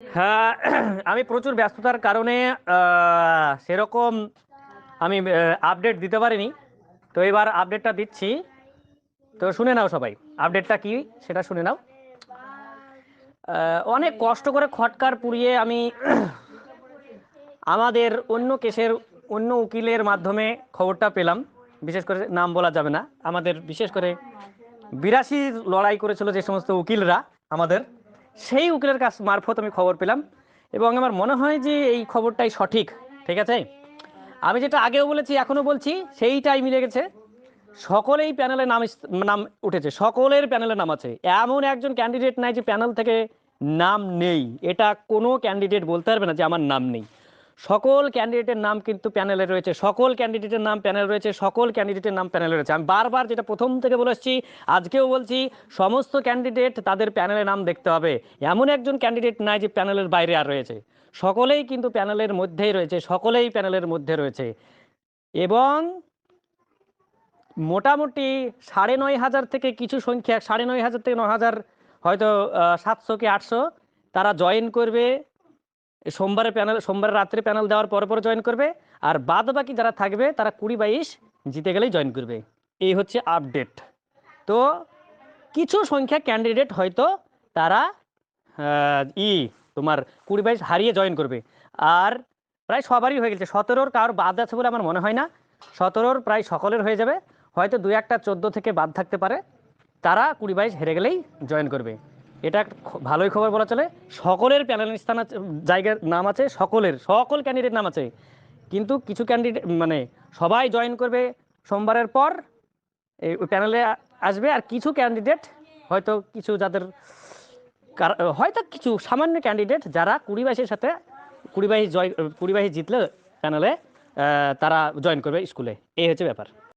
হ্যাঁ আমি প্রচুর ব্যস্ততার কারণে সেরকম আমি আপডেট দিতে পারিনি। তো এবার আপডেটটা দিচ্ছি। তো শুনে নাও সবাই আপডেটটা কি সেটা শুনে নাও। অনেক কষ্ট করে খটকার পুড়িয়ে আমি আমাদের অন্য কেসের, অন্য উকিলের মাধ্যমে খবরটা পেলাম। বিশেষ করে নাম বলা যাবে না। আমাদের বিশেষ করে বিরাশি লড়াই করেছিল যে সমস্ত উকিলরা আমাদের। সেই উকিলের কাছ মারফত আমি খবর পেলাম এবং আমার মনে হয় যে এই খবরটাই সঠিক, ঠিক আছে? আমি যেটা আগেও বলেছি, এখনও বলছি সেইটাই মিলে গেছে। সকলেই প্যানেলে নাম নাম উঠেছে, সকলের প্যানেলে নাম আছে। এমন একজন ক্যান্ডিডেট নাই যে প্যানেল থেকে নাম নেই। এটা কোনো ক্যান্ডিডেট বলতে পারবে না যে আমার নাম নেই। সকল ক্যান্ডিডেটের নাম কিন্তু প্যানেলে রয়েছে, সকল ক্যান্ডিডেটের নাম প্যানেল রয়েছে, সকল ক্যান্ডিডেটের নাম প্যানেলে রয়েছে। আমি বারবার যেটা প্রথম থেকে বলে এসেছি আজকেও বলছি, সমস্ত ক্যান্ডিডেট তাদের প্যানেলে নাম দেখতে হবে। এমন একজন ক্যান্ডিডেট নাই যে প্যানেলের বাইরে আর রয়েছে। সকলেই কিন্তু প্যানেলের মধ্যেই রয়েছে, সকলেই প্যানেলের মধ্যে রয়েছে। এবং মোটামুটি সাড়ে নয় হাজার থেকে কিছু সংখ্যা সাড়ে নয় হাজার থেকে ন হাজার, হয়তো সাতশো কি আটশো, তারা জয়েন করবে। সোমবারে প্যানেল সোমবারে রাত্রে প্যানেল দেওয়ার পর পর জয়েন করবে। আর বাদ বাকি যারা থাকবে, তারা কুড়ি বাইশ জিতে গেলেই জয়েন করবে। এই হচ্ছে আপডেট তো কিছু সংখ্যা ক্যান্ডিডেট হয়তো তারা ই তোমার কুড়ি বাইশ হারিয়ে জয়েন করবে। আর প্রায় সবারই হয়ে গেছে। সতেরোর কারোর বাদ আছে বলে আমার মনে হয় না। সতেরোর প্রায় সকলের হয়ে যাবে। হয়তো দু একটা, চোদ্দ থেকে বাদ থাকতে পারে। তারা কুড়ি বাইশ হেরে গেলেই জয়েন করবে। এটা ভালোই খবর বলা চলে। সকলের প্যানেল স্থান আছে, জায়গার নাম আছে, সকলের, সকল ক্যান্ডিডেট নাম আছে। কিন্তু কিছু ক্যান্ডিডেট মানে সবাই জয়েন করবে সোমবারের পর, এই প্যানেলে আসবে, আর কিছু ক্যান্ডিডেট হয়তো কিছু যাদের হয়তো কিছু সামান্য ক্যান্ডিডেট যারা কুড়ি বাইশের সাথে কুড়ি বাইশ জয় কুড়ি বাইশ জিতলে প্যানেলে তারা জয়েন করবে স্কুলে। এই হচ্ছে ব্যাপার।